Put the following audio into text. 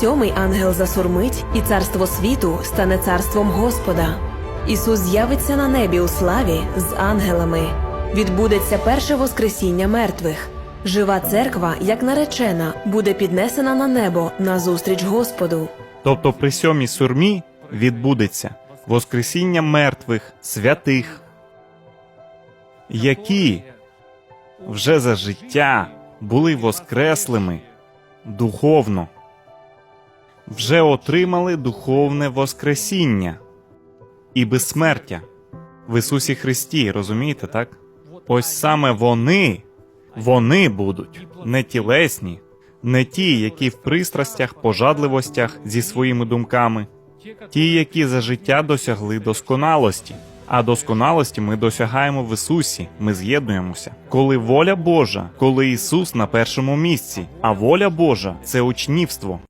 сьомий ангел засурмить, і царство світу стане царством Господа. Ісус з'явиться на небі у славі з ангелами. Відбудеться перше воскресіння мертвих. Жива церква, як наречена, буде піднесена на небо назустріч Господу. Тобто при сьомій сурмі відбудеться Воскресіння мертвих, святих, які вже за життя були воскреслими духовно, вже отримали духовне Воскресіння і безсмертя в Ісусі Христі, розумієте, так? Ось саме вони, вони будуть не тілесні, не ті, які в пристрастях, пожадливостях зі своїми думками, ті, які за життя досягли досконалості. А досконалості ми досягаємо в Ісусі, ми з'єднуємося. Коли воля Божа, коли Ісус на першому місці, а воля Божа це учнівство.